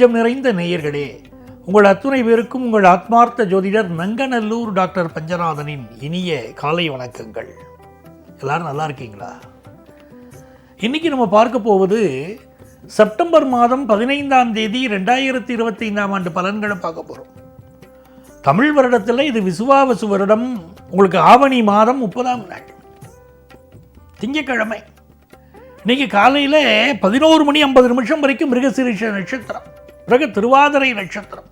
நெஞ்சம் நிறைந்த நேயர்களே உங்கள் அத்துணை பேருக்கும் உங்கள் ஆத்மார்த்த ஜோதிடர் நங்கநல்லூர் டாக்டர் பஞ்சநாதனின் இனிய காலை வணக்கங்கள். எல்லாரும் நல்லா இருக்கீங்களா? இன்னைக்கு நம்ம பார்க்க போவது செப்டம்பர் மாதம் பதினைந்தாம் தேதி ரெண்டாயிரத்தி இருபத்தைந்தாம் ஆண்டு பலன்களை பார்க்க போகிறோம் தமிழ் வருடத்தில் இது விசுவாவசு வருடம் உங்களுக்கு ஆவணி மாதம் முப்பதாம் நாள். திங்கக்கிழமை இன்னைக்கு காலையில் பதினோரு மணி ஐம்பது நிமிஷம் வரைக்கும் மிருகசிரீஷ நட்சத்திரம். பிறகு திருவாதிரை நட்சத்திரம்.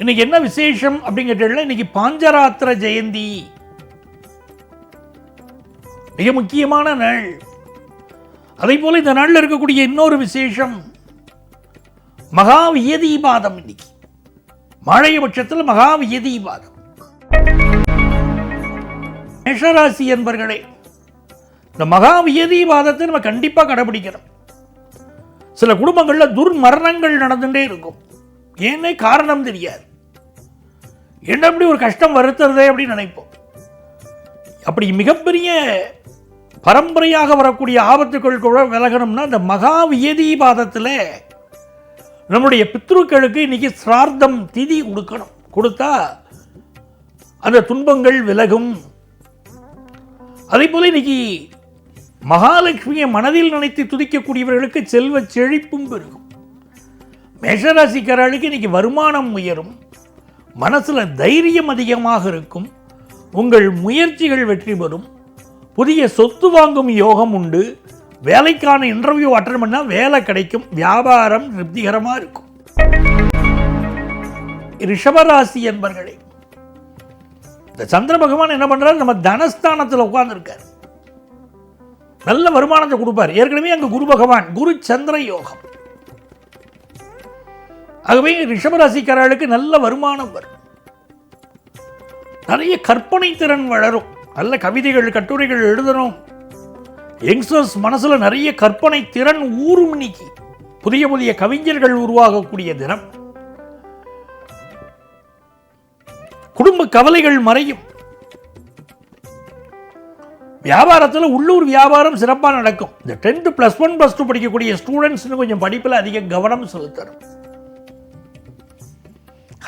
இன்னைக்கு என்ன விசேஷம் அப்படிங்கிறதுல இன்னைக்கு பாஞ்சராத்திர ஜெயந்தி. மிக முக்கியமான நாள். அதே போல இந்த நாளில் இருக்கக்கூடிய இன்னொரு விசேஷம். மகா வியதீபாதம் இன்னைக்கு. மாழையபட்சத்தில் மகா வியதீபாதம் மேஷராசி என்பர்களே இந்த மகா வியதீபாதத்தை நம்ம கண்டிப்பாக கடைபிடிக்கணும். சில குடும்பங்களில் துர்மரணங்கள் நடந்துட்டே இருக்கும். ஏன்னே காரணம் தெரியாது. என்ன அப்படி ஒரு கஷ்டம் வருத்துறதே அப்படின்னு நினைப்போம். அப்படி மிகப்பெரிய பரம்பரையாக வரக்கூடிய ஆபத்துக்கள் கூட விலகணும்னா இந்த மகா வியதீபாதத்தில் நம்முடைய பித்ருக்களுக்கு இன்னைக்கு சிரார்த்தம் திதி கொடுக்கணும் கொடுத்தா அந்த துன்பங்கள் விலகும். அதே போல இன்னைக்கு மகாலட்சுமியை மனதில் நினைத்து துதிக்கக்கூடியவர்களுக்கு செல்வ செழிப்பும் பெருகும். மேஷராசிக்காரர்களுக்கு இன்னைக்கு வருமானம் உயரும். மனசுல தைரியம் அதிகமாக இருக்கும். உங்கள் முயற்சிகள் வெற்றி பெறும். புதிய சொத்து வாங்கும் யோகம் உண்டு. வேலைக்கான இன்டர்வியூ அட்டன் பண்ணால் வேலை கிடைக்கும். வியாபாரம் திருப்திகரமாக இருக்கும். ரிஷபராசி என்பர்களே இந்த சந்திர பகவான் என்ன பண்றாரு? நம்ம தனஸ்தானத்தில் உட்கார்ந்துருக்கார். நல்ல வருமானத்தை கொடுப்பார். ஏற்கனவே அங்கே குரு பகவான் குரு சந்திர யோகம். ஆகவே ரிஷபராசிக்காரர்களுக்கு நல்ல வருமானம் வரும். நிறைய கற்பனை திறன் வளரும். நல்ல கவிதைகள் கட்டுரைகள் எழுதணும். யங்ஸ்டர்ஸ் மனசுல நிறைய கற்பனை திறன் ஊறும் இன்னைக்கு. புதிய புதிய கவிஞர்கள் உருவாகக்கூடிய தினம். குடும்ப கவலைகள் மறையும். வியாபாரத்தில் உள்ளூர் வியாபாரம் சிறப்பாக நடக்கும். இந்த tenth plus one plus two படிக்கக்கூடிய ஸ்டூடெண்ட்ஸ்னு கொஞ்சம் படிப்பில் அதிக கவனம் செலுத்தணும்.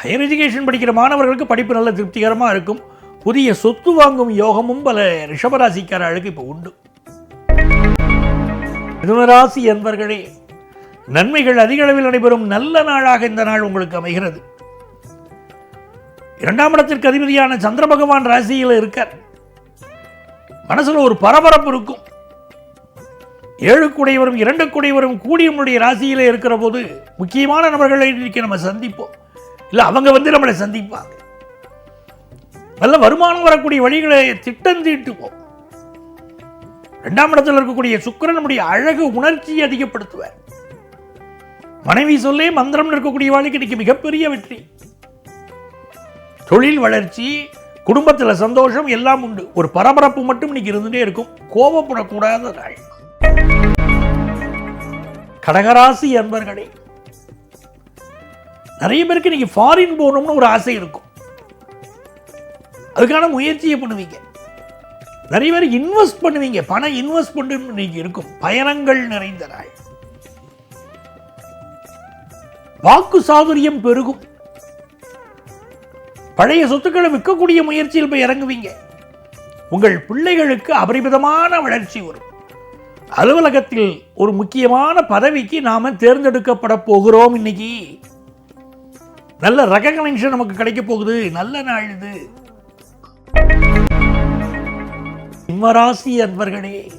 ஹையர் எஜுகேஷன் படிக்கிற மாணவர்களுக்கு படிப்பு நல்ல திருப்திகரமாக இருக்கும். புதிய சொத்து வாங்கும் யோகமும் பல ரிஷபராசிக்காரர்களுக்கு இப்போ உண்டு. மிதுனராசி என்பர்களே நன்மைகள் அதிக அளவில் நடைபெறும். நல்ல நாளாக இந்த நாள் உங்களுக்கு அமைகிறது. இரண்டாம் இடத்திற்கு அதிபதியான சந்திர பகவான் ராசியில் இருக்கார். மனசுல ஒரு பரபரப்பு இருக்கும். ஏழு குடைவரும் இரண்டு குடைவரும் கூடி நம்முடைய ராசியிலே இருக்கிற போது முக்கியமான நபர்களை இன்னைக்கு நம்ம சந்திப்போம். இல்லை அவங்க வந்து நம்மளை சந்திப்பாங்க. நல்ல வருமானம் வரக்கூடிய வழிகளை திட்டம் தீட்டுவோம். இரண்டாம் இடத்தில் இருக்கக்கூடிய சுக்கிரன் நம்முடைய அழகு உணர்ச்சியை அதிகப்படுத்துவார். மனைவி சொல்லே மந்திரம் இருக்கக்கூடிய வாழ்க்கை இன்னைக்கு மிகப்பெரிய வெற்றி. தொழில் வளர்ச்சி குடும்பத்தில் சந்தோஷம் எல்லாம் உண்டு. ஒரு பரபரப்பு மட்டும் இன்னைக்கு இருந்துகிட்டே இருக்கும். கோபப்படக்கூடாத நாள் கடகராசி அன்பர்களே நிறைய பேருக்கு இன்னைக்கு ஃபாரின் போகணும்னு ஒரு ஆசை இருக்கும். அதுக்கான முயற்சியை பண்ணுவீங்க. நிறைய பேர் இன்வெஸ்ட் பண்ணுவீங்க. பணம் இன்வெஸ்ட் பண்ணுன்னு இன்னைக்கு இருக்கும். பயணங்கள் நிறைந்த நாள். வாக்கு சாதுரியம் பெருகும். பழைய சொத்துக்களை விற்கக்கூடிய முயற்சியில் போய் இறங்குவீங்க. உங்கள் பிள்ளைகளுக்கு அபரிமிதமான வளர்ச்சி வரும். அலுவலகத்தில் ஒரு முக்கியமான பதவிக்கு நாம் தேர்ந்தெடுக்கப்பட போகிறோம் இன்னைக்கு. நல்ல ரெகக்னேஷன் நமக்கு கிடைக்க போகுது. நல்ல நாள் இது. சிம்மராசி அன்பர்களே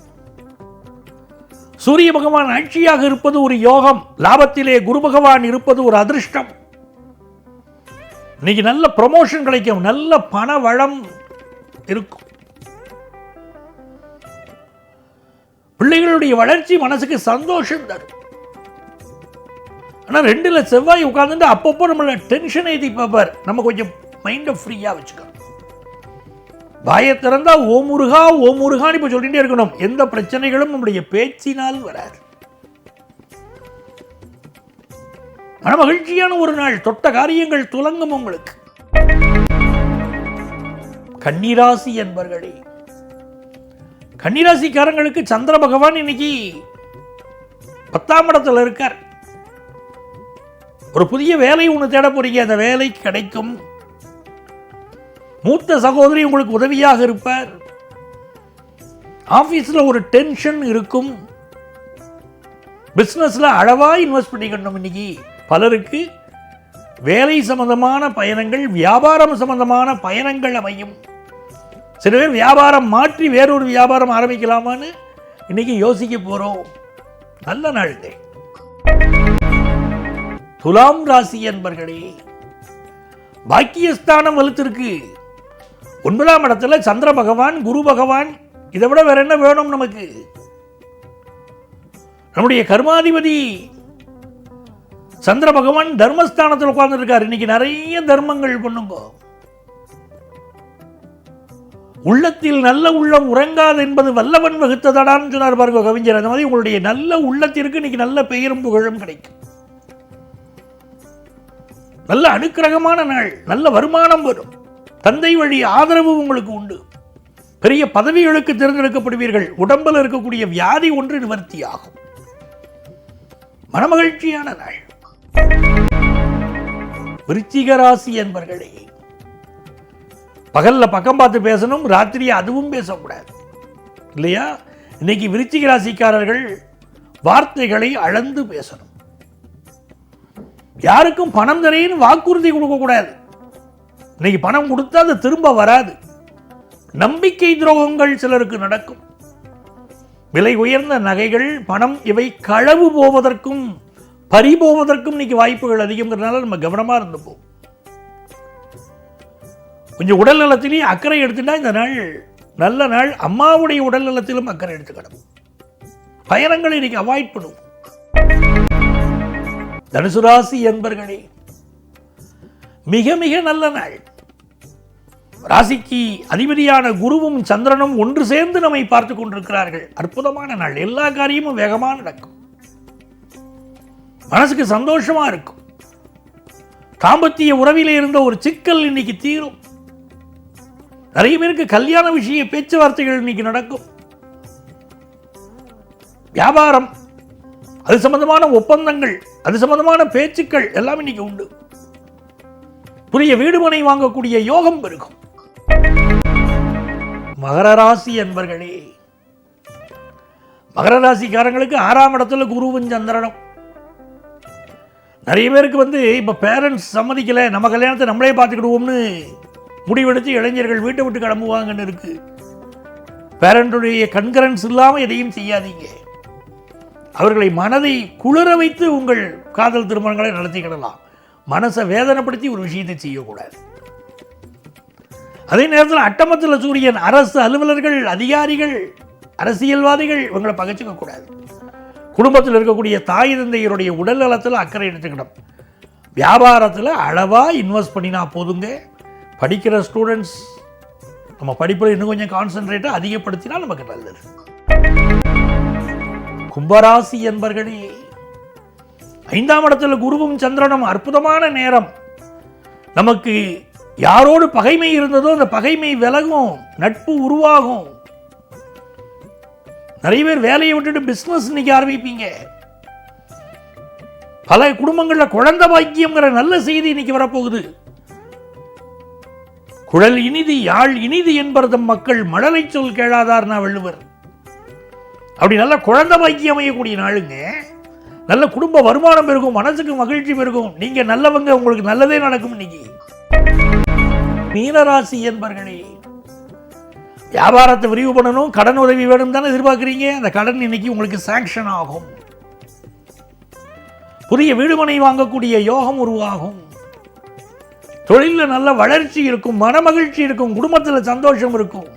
சூரிய பகவான் ஆட்சியாக இருப்பது ஒரு யோகம் லாபத்திலே குரு பகவான் இருப்பது ஒரு அதிர்ஷ்டம். இன்னைக்கு நல்ல ப்ரொமோஷன் கிடைக்கும். நல்ல பண வளம் இருக்கும். பிள்ளைகளுடைய வளர்ச்சி மனசுக்கு சந்தோஷம் தரும். ஆனால் ரெண்டுல செவ்வாய் உட்கார்ந்து அப்பப்போ நம்மளை டென்ஷன் ஏற்றி பார்ப்பார். நம்ம கொஞ்சம் மைண்டை ஃப்ரீயாக வச்சுக்கணும். வாயை திறந்தா ஓ முருகா ஓ முருகான்னு இப்போ சொல்லிட்டே இருக்கணும். எந்த பிரச்சனைகளும் நம்முடைய பேச்சினால் வராது. மன மகிழ்ச்சியான ஒரு நாள் தொட்ட காரியங்கள் துலங்கும் உங்களுக்கு. கன்னிராசி என்பர்களே கன்னிராசிக்காரங்களுக்கு சந்திர பகவான் இன்னைக்கு பத்தாம் இடத்துல இருக்கார். ஒரு புதிய வேலை ஒன்று தேட போறீங்க அந்த வேலை கிடைக்கும். மூத்த சகோதரி உங்களுக்கு உதவியாக இருப்பார். ஆஃபீஸில் ஒரு டென்ஷன் இருக்கும். பிஸ்னஸில் அளவாக இன்வெஸ்ட் பண்ணிக்கணும் இன்னைக்கு. பலருக்கு வேலை சம்பந்தமான பயணங்கள் வியாபாரம் சம்பந்தமான பயணங்கள் அமையும். சில பேர் வியாபாரம் மாற்றி வேறொரு வியாபாரம் ஆரம்பிக்கலாமான்னு இன்னைக்கு யோசிக்க போகிறோம் நல்ல நாளுங்க துலாம் ராசி என்பர்களே பாக்கியஸ்தானம் வலுத்திருக்கு. ஒன்பதாம் இடத்துல சந்திர பகவான் குரு பகவான் இதை விட வேற என்ன வேணும் நமக்கு? நம்முடைய கர்மாதிபதி சந்திர பகவான் தர்மஸ்தானத்தில் உட்கார்ந்துருக்கார். இன்னைக்கு நிறைய தர்மங்கள் பண்ணுங்க. உள்ளத்தில் நல்ல உள்ளம் உறங்காது என்பது வல்லவன் வகுத்ததடான்னு சொன்னார் பாருங்க கவிஞர். அந்த மாதிரி உங்களுடைய நல்ல உள்ளத்திற்கு இன்னைக்கு நல்ல பெயரும் புகழும் கிடைக்கும். நல்ல அனுக்கிரகமான நாள் நல்ல வருமானம் வரும். தந்தை வழி ஆதரவு உங்களுக்கு உண்டு. பெரிய பதவிகளுக்கு தேர்ந்தெடுக்கப்படுவீர்கள். உடம்பில் இருக்கக்கூடிய வியாதி ஒன்று நிவர்த்தியாகும். மனமகிழ்ச்சியான நாள். விருச்சிக ராசி என்பர்களே பகல்ல பக்கம் பார்த்து பேசணும் ராத்திரி அதுவும் பேசக்கூடாது. இல்லையா? இன்னைக்கு விருச்சிக ராசிக்காரர்கள் வார்த்தைகளை அளந்து பேசணும். யாருக்கும் பணம் தரேன்னு வாக்குறுதி கொடுக்கக்கூடாது. இன்னைக்கு பணம் கொடுத்தா அது திரும்ப வராது. நம்பிக்கை துரோகங்கள் சிலருக்கு நடக்கும். விலை உயர்ந்த நகைகள் பணம் இவை களவு போவதற்கும் பறி போவதற்கும் இன்னைக்கு வாய்ப்புகள் அதிகம்ங்கிறதுனால நம்ம கவனமா இருந்துப்போம். கொஞ்சம் உடல் நலத்திலையும் அக்கறை எடுத்துட்டா இந்த நாள் நல்ல நாள். அம்மாவுடைய உடல் நலத்திலும் அக்கறை எடுத்துக்கணும். பயணங்களை இன்னைக்கு அவாய்ட் பண்ணுவோம். தனுசு ராசி என்பர்களே மிக மிக நல்ல நாள். ராசிக்கு அதிபதியான குருவும் சந்திரனும் ஒன்று சேர்ந்து நம்மை பார்த்து கொண்டிருக்கிறார்கள். அற்புதமான நாள். எல்லா காரியமும் வேகமாக நடக்கும். மனசுக்கு சந்தோஷமா இருக்கும். தாம்பத்திய உறவில் இருந்த ஒரு சிக்கல் இன்னைக்கு தீரும். நிறைய பேருக்கு கல்யாண விஷய பேச்சுவார்த்தைகள் இன்னைக்கு நடக்கும். வியாபாரம் அது சம்பந்தமான ஒப்பந்தங்கள் அது சம்பந்தமான பேச்சுக்கள் எல்லாம் இன்னைக்கு உண்டு. புதிய வீடுமனை வாங்கக்கூடிய யோகம் பெருகும். மகர ராசி என்பர்களே மகர ராசிக்காரங்களுக்கு ஆறாம் இடத்துல குருவும் சந்திரனும். நிறைய பேருக்கு வந்து இப்போ பேரண்ட்ஸ் சம்மதிக்கலை நம்ம கல்யாணத்தை நம்மளே பார்த்துக்கிடுவோம்னு முடிவெடுத்து இளைஞர்கள் வீட்டை விட்டு கிளம்புவாங்கன்னு இருக்கு. பேரண்டுடைய கண்கரன்ஸ் இல்லாமல் எதையும் செய்யாதீங்க. அவர்களை மனதை குளிர வைத்து உங்கள் காதல் திருமணங்களை நடத்திக்கிடலாம் மனசை வேதனைப்படுத்தி ஒரு விஷயத்தை செய்யக்கூடாது. அதே நேரத்தில் அட்டமத்தில் சூரியன் அரசு அலுவலர்கள் அதிகாரிகள் அரசியல்வாதிகள் இவங்களை பகைச்சிக்க கூடாது குடும்பத்தில் இருக்கக்கூடிய தாய் தந்தையருடைய உடல் நலத்தில் அக்கறை எடுத்துக்கணும். வியாபாரத்தில் அளவாக இன்வெஸ்ட் பண்ணினா போதுங்க. படிக்கிற ஸ்டூடெண்ட்ஸ் நம்ம படிப்பில் இன்னும் கொஞ்சம் கான்சென்ட்ரேட்டை அதிகப்படுத்தினா நமக்கு நல்லது. கும்பராசி என்பர்களே ஐந்தாம் இடத்துல குருவும் சந்திரனும் அற்புதமான நேரம். நமக்கு யாரோடு பகைமை இருந்ததோ அந்த பகைமை விலகும் நட்பு உருவாகும். நிறைய பேர் வேலையை விட்டுட்டு பிசினஸ் இன்னைக்கு ஆரம்பிப்பீங்க. பல குடும்பங்களில் குழந்தை பாக்கியம்ங்கிற நல்ல செய்தி இன்னைக்கு வரப்போகுது. குழல் இனிதி யாழ் இனிதி என்பர்தம் மக்கள் மழலை சொல் கேளாதார்னா வள்ளுவர். அப்படி நல்ல குழந்தை பாக்கியம் அமையக்கூடிய நாளுங்க. நல்ல குடும்ப வருமானம் பெருகும் மனசுக்கு மகிழ்ச்சி பெருகும். நீங்க நல்லவங்க உங்களுக்கு நல்லதே நடக்கும் இன்னைக்கு. மீனராசி என்பர்களே வியாபாரத்தை விரிவு பண்ணணும் கடன் உதவி வேணும் தானே எதிர்பார்க்குறீங்க? அந்த கடன் இன்னைக்கு உங்களுக்கு சாங்ஷன் ஆகும். புதிய வீடுமனை வாங்கக்கூடிய யோகம் உருவாகும். தொழிலில் நல்ல வளர்ச்சி இருக்கும் மனமகிழ்ச்சி இருக்கும் குடும்பத்தில் சந்தோஷம் இருக்கும்.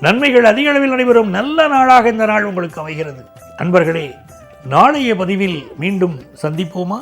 நன்மைகள் அதிக அளவில் நடைபெறும். நல்ல நாளாக இந்த நாள் உங்களுக்கு அமைகிறது. நண்பர்களே நாளைய பதிவில் மீண்டும் சந்திப்போமா?